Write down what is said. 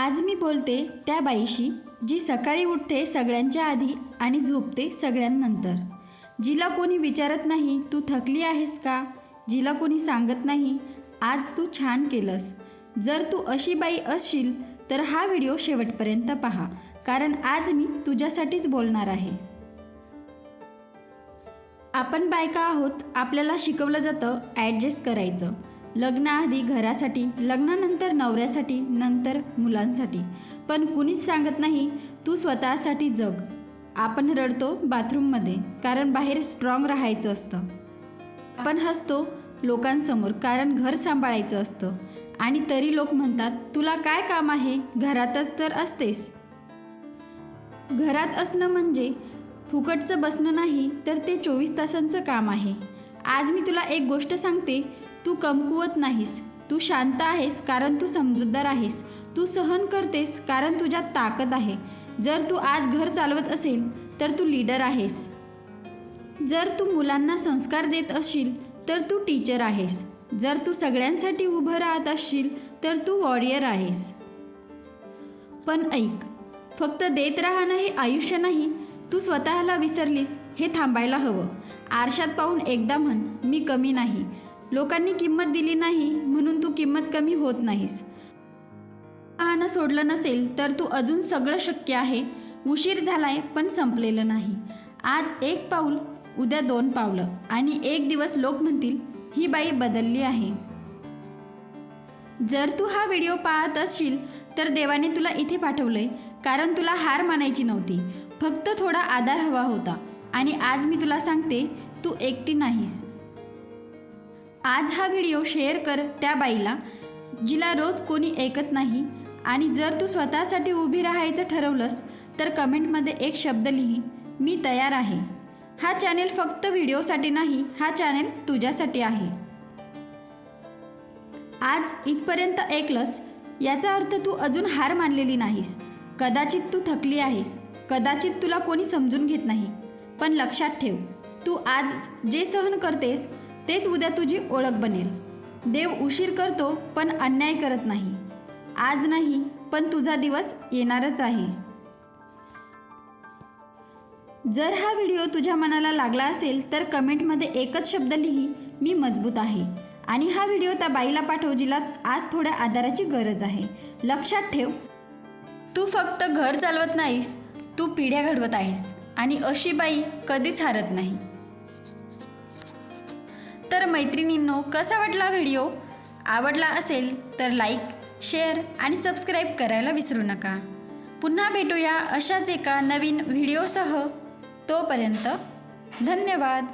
आज मी बोलते त्या बाईशी जी सकाळी उठते सगळ्यांच्या आधी आणि झोपते सगळ्यांनंतर. जिला कोणी विचारत नाही तू थकली आहेस का? जिला कोणी सांगत नाही आज तू छान केलंस. जर तू अशी बाई असशील तर हा व्हिडिओ शेवटपर्यंत पहा कारण आज मी तुझ्यासाठीच बोलणार आहे. आपण बायका आहोत आपल्याला शिकवलं जातं ॲडजस्ट करायचं. लग्नाआधी घरासाठी लग्नानंतर नवऱ्यासाठी नंतर मुलांसाठी. पण कुणीच सांगत नाही तू स्वतःसाठी जग. आपण रडतो बाथरूममध्ये कारण बाहेर स्ट्रॉंग राहायचं असतं. आपण हसतो लोकांसमोर कारण घर सांभाळायचं असतं. आणि तरी लोक म्हणतात तुला काय काम आहे? घरातच तर असतेस. घरात असणं म्हणजे फुकटचं बसणं नाही तर ते चोवीस तासांचं काम आहे. आज मी तुला एक गोष्ट सांगते तू कमकुवत नाहीस. तू शांत आहेस कारण तू समजूतदार आहेस. तू सहन करतेस कारण तुझ्यात ताकद आहे. जर तू आज घर चालवत असेल तर तू लीडर आहेस. जर तू मुलांना संस्कार देत असशील तर तू टीचर आहेस. जर तू सगळ्यांसाठी उभं राहत असशील तर तू वॉरियर आहेस. पण ऐक फक्त देत राहणं हे आयुष्य नाही. तू स्वतःला विसरलीस हे थांबायला हवं. आरशात पाहून एकदा म्हण मी कमी नाही. लोकांनी किंमत दिली नाही म्हणून तू किंमत कमी होत नाहीस. पाहणं सोडलं नसेल तर तू अजून सगळं शक्य आहे. उशीर झालाय पण संपलेलं नाही. आज एक पाऊल उद्या दोन पावलं आणि एक दिवस लोक म्हणतील ही बाई बदलली आहे. जर तू हा व्हिडिओ पाहत असशील तर देवाने तुला इथे पाठवलंय कारण तुला हार मानायची नव्हती. फक्त थोडा आधार हवा होता. आणि आज मी तुला सांगते तू एकटी नाहीस. आज हा व्हिडिओ शेअर कर त्या बाईला जिला रोज कोणी ऐकत नाही आणि जर तू स्वतःसाठी उभी राहायचं ठरवलंस तर कमेंटमध्ये एक शब्द लिही मी तयार आहे. हा चॅनेल फक्त व्हिडिओसाठी नाही हा चॅनेल तुझ्यासाठी आहे. आज इथपर्यंत ऐकलंस याचा अर्थ तू अजून हार मानलेली नाहीस. कदाचित तू थकली आहेस कदाचित तुला कोणी समजून घेत नाही. पण लक्षात ठेव तू आज जे सहन करतेस तेच उद्या तुझी ओळख बनेल. देव उशीर करतो पण अन्याय करत नाही. आज नाही पण तुझा दिवस येणारच आहे. जर हा व्हिडिओ तुझ्या मनाला लागला असेल तर कमेंटमध्ये एकच शब्द लिही मी मजबूत आहे. आणि हा व्हिडिओ त्या बाईला पाठव जिला आज थोड्या आधाराची गरज आहे. लक्षात ठेव. तू फक्त घर चालवत नाहीस तू पिढ्या घडवत आहेस. आणि अशी बाई कधीच हारत नाही. तर मैत्रिणींनो कसा वाटला व्हिडिओ? आवडला असेल तर लाईक शेअर आणि सबस्क्राईब करायला विसरू नका. पुन्हा भेटूया अशाच एका नवीन व्हिडिओसह. तोपर्यंत धन्यवाद.